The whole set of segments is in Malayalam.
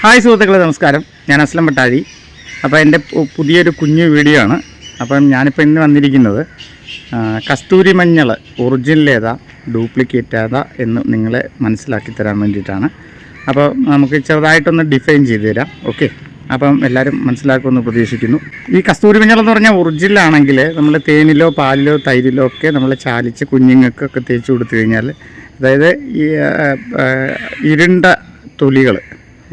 ഹായ് സുഹൃത്തുക്കളെ നമസ്കാരം. ഞാൻ അസ്ലം പട്ടാഴി. അപ്പോൾ എന്റെ പുതിയൊരു കുഞ്ഞു വീഡിയോ ആണ്. അപ്പം ഞാനിപ്പോൾ ഇന്ന് വന്നിരിക്കുന്നത് കസ്തൂരി മഞ്ഞൾ ഒറിജിനൽ ഏതാ ഡ്യൂപ്ലിക്കേറ്റ് ഏതാ എന്ന് നിങ്ങളെ മനസ്സിലാക്കി തരാൻ വേണ്ടിയിട്ടാണ്. അപ്പോൾ നമുക്ക് ചെറുതായിട്ടൊന്ന് ഡിഫൈൻ ചെയ്ത് തരാം. ഓക്കെ? അപ്പം എല്ലാവരും മനസ്സിലാക്കുമെന്ന് പ്രതീക്ഷിക്കുന്നു. ഈ കസ്തൂരി മഞ്ഞൾ എന്ന് പറഞ്ഞാൽ ഒറിജിനൽ ആണെങ്കിൽ നമ്മൾ തേനിലോ പാലിലോ തൈരിലോ ഒക്കെ നമ്മൾ ചാലിച്ച് കുഞ്ഞുങ്ങൾക്കൊക്കെ തേച്ച് കൊടുത്തു കഴിഞ്ഞാൽ അതായത് ഈ ഇരുണ്ട തൊലികൾ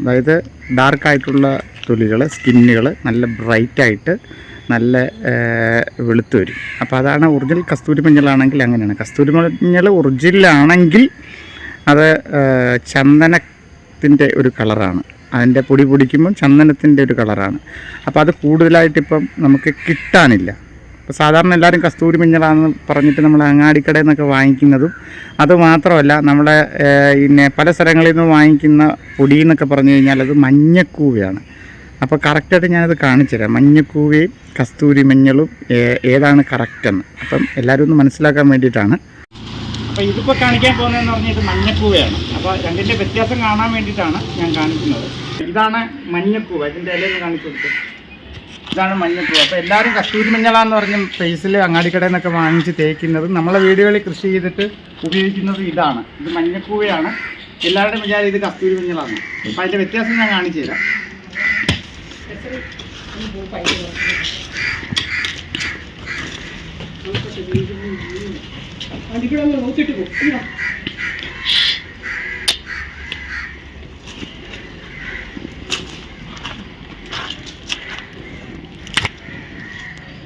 അതായത് ഡാർക്കായിട്ടുള്ള തൊലികൾ സ്കിന്നുകൾ നല്ല ബ്രൈറ്റായിട്ട് നല്ല വെളുത്തു വരും. അപ്പോൾ അതാണ് ഒറിജിനൽ കസ്തൂരി മഞ്ഞളാണെങ്കിൽ അങ്ങനെയാണ്. കസ്തൂരി മഞ്ഞൾ ഒറിജിനലാണെങ്കിൽ അത് ചന്ദനത്തിന്റെ ഒരു കളറാണ് അതിന്റെ പൊടി പൊടിക്കുമ്പം ചന്ദനത്തിന്റെ ഒരു കളറാണ് അപ്പോൾ അത് കൂടുതലായിട്ടിപ്പം നമുക്ക് കിട്ടാനില്ല. അപ്പോൾ സാധാരണ എല്ലാവരും കസ്തൂരി മഞ്ഞളാണെന്ന് പറഞ്ഞിട്ട് നമ്മൾ അങ്ങാടിക്കടയിൽ നിന്നൊക്കെ വാങ്ങിക്കുന്നതും അതുമാത്രമല്ല നമ്മുടെ ഏർ, പിന്നെ പല സ്ഥലങ്ങളിൽ നിന്ന് വാങ്ങിക്കുന്ന പൊടി എന്നൊക്കെ പറഞ്ഞു കഴിഞ്ഞാൽ അത് മഞ്ഞക്കൂവയാണ്. അപ്പോൾ കറക്റ്റായിട്ട് ഞാനത് കാണിച്ചു തരാം. മഞ്ഞക്കൂവയും കസ്തൂരി മഞ്ഞളും ഏതാണ് കറക്റ്റെന്ന്. അപ്പം എല്ലാവരും ഒന്ന് മനസ്സിലാക്കാൻ വേണ്ടിയിട്ടാണ്. അപ്പോൾ ഇതിപ്പോൾ കാണിക്കാൻ പോകുന്നതെന്ന് പറഞ്ഞാൽ ഇത് മഞ്ഞക്കൂവയാണ്. അപ്പോൾ രണ്ടിന്റെ വ്യത്യാസം കാണാൻ വേണ്ടിയിട്ടാണ് ഞാൻ കാണിക്കുന്നത്. ഇതാണ് മഞ്ഞക്കൂവ. ഇതിന്റെ ഇലയിൽ കാണിച്ചു കൊടുത്തത് ഇതാണ് മഞ്ഞപ്പൂ അപ്പോൾ എല്ലാവരും കസ്തൂരി മഞ്ഞളാന്ന് പറഞ്ഞ ഫേസിൽ അങ്ങാടിക്കടയിൽ നിന്നൊക്കെ വാങ്ങിച്ച് തേക്കുന്നത്. നമ്മളെ വീടുകളിൽ കൃഷി ചെയ്തിട്ട് ഉപയോഗിക്കുന്നത് ഇതാണ്. ഇത് മഞ്ഞപ്പൂവയാണ്. എല്ലാവരുടെയും വിചാരം ഇത് കസ്തൂരി മഞ്ഞളാണ്. അപ്പം അതിന്റെ വ്യത്യാസം ഞാൻ കാണിച്ചു തരാം.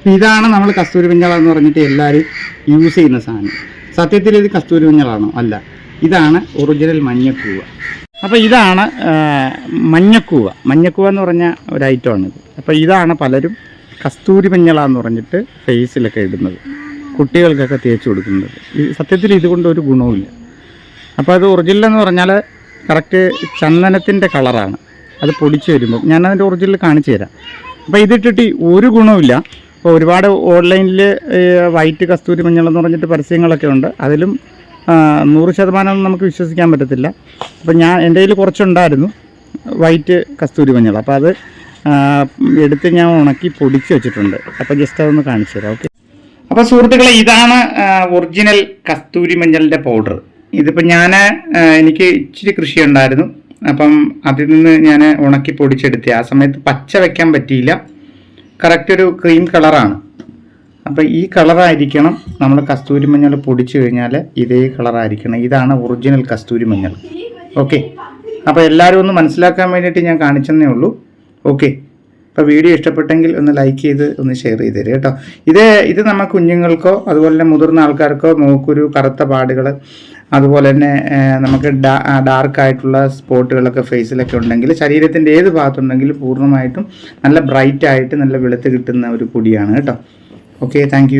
ഇതാണ് നമ്മൾ കസ്തൂരി മഞ്ഞൾ എന്ന് പറഞ്ഞിട്ട് എല്ലാവരും യൂസ് ചെയ്യുന്ന സാധനം. സത്യത്തിൽ ഇത് കസ്തൂരി മഞ്ഞളാണോ? അല്ല. ഇതാണ് ഒറിജിനൽ മഞ്ഞക്കൂവ. അപ്പോൾ ഇതാണ് മഞ്ഞക്കൂവ. മഞ്ഞക്കൂവ എന്ന് പറഞ്ഞ ഒരു ഐറ്റമാണിത് അപ്പോൾ ഇതാണ് പലരും കസ്തൂരി മഞ്ഞളാന്ന് പറഞ്ഞിട്ട് ഫേസിലൊക്കെ ഇടുന്നത്. കുട്ടികൾക്കൊക്കെ തേച്ച് കൊടുക്കുന്നത്. സത്യത്തിൽ ഇതുകൊണ്ട് ഒരു ഗുണവുമില്ല. അപ്പോൾ അത് ഒറിജിനൽ എന്ന് പറഞ്ഞാൽ കറക്റ്റ് ചന്ദനത്തിന്റെ കളറാണ് അത് പൊടിച്ച് വരുമ്പോൾ ഞാൻ അതിന്റെ ഒറിജിനൽ കാണിച്ചു തരാം. അപ്പോൾ ഇതിട്ടിട്ട് ഒരു ഗുണവുമില്ല. ഇപ്പോൾ ഒരുപാട് ഓൺലൈനിൽ വൈറ്റ് കസ്തൂരി മഞ്ഞൾ എന്ന് പറഞ്ഞിട്ട് പരസ്യങ്ങളൊക്കെ ഉണ്ട്. അതിലും നൂറ് ശതമാനം നമുക്ക് വിശ്വസിക്കാൻ പറ്റത്തില്ല. അപ്പോൾ ഞാൻ എന്റെ കയ്യിൽ കുറച്ചുണ്ടായിരുന്നു വൈറ്റ് കസ്തൂരി മഞ്ഞൾ. അപ്പോൾ അത് എടുത്ത് ഞാൻ ഉണക്കി പൊടിച്ച് വെച്ചിട്ടുണ്ട്. അപ്പോൾ ജസ്റ്റ് അതൊന്ന് കാണിച്ചു തരാം. ഓക്കെ. അപ്പോൾ സുഹൃത്തുക്കളെ ഇതാണ് ഒറിജിനൽ കസ്തൂരി മഞ്ഞളിന്റെ പൗഡർ. ഇതിപ്പോൾ ഞാൻ എനിക്ക് ഇച്ചിരി കൃഷി ഉണ്ടായിരുന്നു അപ്പം അതിൽ നിന്ന് ഞാൻ ഉണക്കി പൊടിച്ചെടുത്തി. ആ സമയത്ത് പച്ച വയ്ക്കാൻ പറ്റിയില്ല. കറക്റ്റ് ഒരു ക്രീം കളറാണ് അപ്പോൾ ഈ കളറായിരിക്കണം നമ്മൾ കസ്തൂരി മഞ്ഞൾ പൊടിച്ചു കഴിഞ്ഞാൽ ഇതേ കളറായിരിക്കണം ഇതാണ് ഒറിജിനൽ കസ്തൂരി മഞ്ഞൾ. ഓക്കെ അപ്പോൾ എല്ലാവരും ഒന്ന് മനസ്സിലാക്കാൻ വേണ്ടിയിട്ട് ഞാൻ കാണിച്ചെന്നേ ഉള്ളൂ. ഓക്കെ അപ്പോൾ വീഡിയോ ഇഷ്ടപ്പെട്ടെങ്കിൽ ഒന്ന് ലൈക്ക് ചെയ്ത് ഒന്ന് ഷെയർ ചെയ്ത് തരിക കേട്ടോ. ഇത് ഇത് നമ്മൾ കുഞ്ഞുങ്ങൾക്കോ അതുപോലെ തന്നെ മുതിർന്ന ആൾക്കാർക്കോ മൂക്കുരു കറുത്ത പാടുകൾ അതുപോലെ തന്നെ നമുക്ക് ഡാർക്ക് ആയിട്ടുള്ള സ്പോട്ടുകളൊക്കെ ഫേസിലൊക്കെ ഉണ്ടെങ്കിൽ ശരീരത്തിന്റെ ഏത് ഭാഗത്തുണ്ടെങ്കിലും പൂർണമായിട്ടും നല്ല ബ്രൈറ്റ് ആയിട്ട് നല്ല വെളുത്ത് കിട്ടുന്ന ഒരു പൊടിയാണ് കേട്ടോ. Okay thank